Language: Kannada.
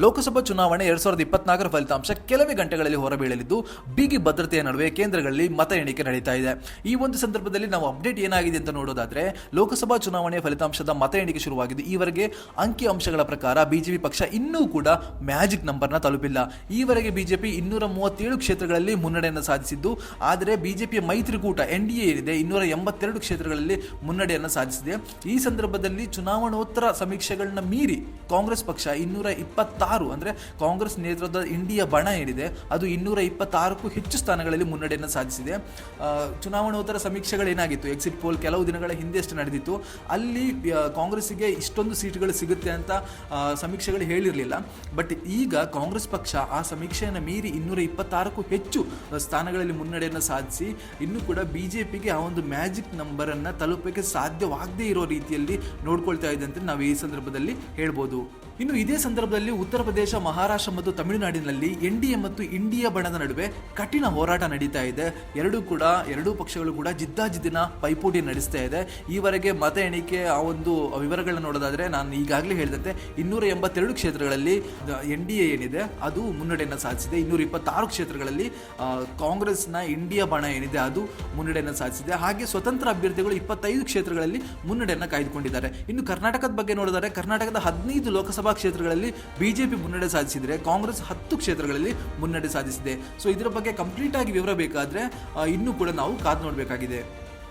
ಲೋಕಸಭಾ ಚುನಾವಣೆ ಎರಡ್ ಸಾವಿರದ ಇಪ್ಪತ್ನಾಲ್ಕರ ಫಲಿತಾಂಶ ಕೆಲವೇ ಗಂಟೆಗಳಲ್ಲಿ ಹೊರಬೀಳಲಿದ್ದು, ಬಿಗಿ ಭದ್ರತೆಯ ನಡುವೆ ಕೇಂದ್ರಗಳಲ್ಲಿ ಮತ ಎಣಿಕೆ ನಡೀತಾ ಇದೆ. ಈ ಒಂದು ಸಂದರ್ಭದಲ್ಲಿ ನಾವು ಅಪ್ಡೇಟ್ ಏನಾಗಿದೆ ಅಂತ ನೋಡೋದಾದ್ರೆ, ಲೋಕಸಭಾ ಚುನಾವಣೆಯ ಫಲಿತಾಂಶದ ಮತ ಎಣಿಕೆ ಶುರುವಾಗಿದ್ದು, ಈವರೆಗೆ ಅಂಕಿ ಅಂಶಗಳ ಪ್ರಕಾರ ಬಿಜೆಪಿ ಪಕ್ಷ ಇನ್ನೂ ಕೂಡ ಮ್ಯಾಜಿಕ್ ನಂಬರ್ನ ತಲುಪಿಲ್ಲ. ಈವರೆಗೆ ಬಿಜೆಪಿ ಇನ್ನೂರ ಮೂವತ್ತೇಳು ಕ್ಷೇತ್ರಗಳಲ್ಲಿ ಮುನ್ನಡೆಯನ್ನು ಸಾಧಿಸಿದ್ದು, ಆದರೆ ಬಿಜೆಪಿಯ ಮೈತ್ರಿಕೂಟ ಎನ್ ಡಿ ಎ ಏನಿದೆ, ಇನ್ನೂರ ಎಂಬತ್ತೆರಡು ಕ್ಷೇತ್ರಗಳಲ್ಲಿ ಮುನ್ನಡೆಯನ್ನು ಸಾಧಿಸಿದೆ. ಈ ಸಂದರ್ಭದಲ್ಲಿ ಚುನಾವಣೋತ್ತರ ಸಮೀಕ್ಷೆಗಳನ್ನ ಮೀರಿ ಕಾಂಗ್ರೆಸ್ ಪಕ್ಷ ಇನ್ನೂರ ಇಪ್ಪತ್ತಾರು ಅಂದರೆ ಕಾಂಗ್ರೆಸ್ ನೇತೃತ್ವದ ಇಂಡಿಯಾ ಬಣ ಏನಿದೆ, ಅದು ಇನ್ನೂರ ಇಪ್ಪತ್ತಾರಕ್ಕೂ ಹೆಚ್ಚು ಸ್ಥಾನಗಳಲ್ಲಿ ಮುನ್ನಡೆಯನ್ನು ಸಾಧಿಸಿದೆ. ಚುನಾವಣೋತ್ತರ ಸಮೀಕ್ಷೆಗಳೇನಾಗಿತ್ತು ಎಕ್ಸಿಟ್ ಪೋಲ್ ಕೆಲವು ದಿನಗಳ ಹಿಂದೆಷ್ಟು ನಡೆದಿತ್ತು. ಅಲ್ಲಿ ಕಾಂಗ್ರೆಸ್ಸಿಗೆ ಇಷ್ಟೊಂದು ಸೀಟ್ಗಳು ಸಿಗುತ್ತೆ ಅಂತ ಸಮೀಕ್ಷೆಗಳು ಹೇಳಿರಲಿಲ್ಲ. ಬಟ್ ಈಗ ಕಾಂಗ್ರೆಸ್ ಪಕ್ಷ ಆ ಸಮೀಕ್ಷೆಯನ್ನು ಮೀರಿ ಇನ್ನೂರ ಇಪ್ಪತ್ತಾರಕ್ಕೂ ಹೆಚ್ಚು ಸ್ಥಾನಗಳಲ್ಲಿ ಮುನ್ನಡೆಯನ್ನು ಸಾಧಿಸಿ, ಇನ್ನೂ ಕೂಡ ಬಿ ಜೆ ಪಿಗೆ ಆ ಒಂದು ಮ್ಯಾಜಿಕ್ ನಂಬರನ್ನು ತಲುಪಕ್ಕೆ ಸಾಧ್ಯವಾಗದೇ ಇರೋ ರೀತಿಯಲ್ಲಿ ನೋಡ್ಕೊಳ್ತಾ ಇದೆ ಅಂತ ನಾವು ಈ ಸಂದರ್ಭದಲ್ಲಿ ಹೇಳ್ಬೋದು. ಇನ್ನು ಇದೇ ಸಂದರ್ಭದಲ್ಲಿ ಉತ್ತರ ಪ್ರದೇಶ, ಮಹಾರಾಷ್ಟ್ರ ಮತ್ತು ತಮಿಳುನಾಡಿನಲ್ಲಿ ಎನ್ ಡಿ ಎ ಮತ್ತು ಇಂಡಿಯಾ ಬಣದ ನಡುವೆ ಕಠಿಣ ಹೋರಾಟ ನಡೀತಾ ಇದೆ. ಎರಡೂ ಕೂಡ, ಎರಡೂ ಪಕ್ಷಗಳು ಕೂಡ ಜಿದ್ದಾಜಿದ್ದಿನ ಪೈಪೋಟಿ ನಡೆಸ್ತಾ ಇದೆ. ಈವರೆಗೆ ಮತ ಎಣಿಕೆ ಆ ಒಂದು ವಿವರಗಳನ್ನ ನೋಡೋದಾದ್ರೆ ನಾನು ಈಗಾಗಲೇ ಹೇಳಿದಂತೆ ಇನ್ನೂರ ಎಂಬತ್ತೆರಡು ಕ್ಷೇತ್ರಗಳಲ್ಲಿ ಎನ್ ಡಿ ಎ ಏನಿದೆ, ಅದು ಮುನ್ನಡೆಯನ್ನು ಸಾಧಿಸಿದೆ. ಇನ್ನೂರ ಇಪ್ಪತ್ತಾರು ಕ್ಷೇತ್ರಗಳಲ್ಲಿ ಕಾಂಗ್ರೆಸ್ನ ಇಂಡಿಯಾ ಬಣ ಏನಿದೆ, ಅದು ಮುನ್ನಡೆಯನ್ನು ಸಾಧಿಸಿದೆ. ಹಾಗೆ ಸ್ವತಂತ್ರ ಅಭ್ಯರ್ಥಿಗಳು ಇಪ್ಪತ್ತೈದು ಕ್ಷೇತ್ರಗಳಲ್ಲಿ ಮುನ್ನಡೆಯನ್ನು ಕಾಯ್ದುಕೊಂಡಿದ್ದಾರೆ. ಇನ್ನು ಕರ್ನಾಟಕದ ಬಗ್ಗೆ ನೋಡಿದರೆ, ಕರ್ನಾಟಕದ ಹದಿನೈದು ಲೋಕಸಭಾ ಕ್ಷೇತ್ರಗಳಲ್ಲಿ ಬಿಜೆಪಿ ಮುನ್ನಡೆ ಸಾಧಿಸಿದರೆ ಕಾಂಗ್ರೆಸ್ ಹತ್ತು ಕ್ಷೇತ್ರಗಳಲ್ಲಿ ಮುನ್ನಡೆ ಸಾಧಿಸಿದೆ. ಸೊ ಇದರ ಬಗ್ಗೆ ಕಂಪ್ಲೀಟ್ ಆಗಿ ವಿವರ ಬೇಕಾದರೆ ಇನ್ನೂ ಕೂಡ ನಾವು ಕಾದು ನೋಡಬೇಕಾಗಿದೆ.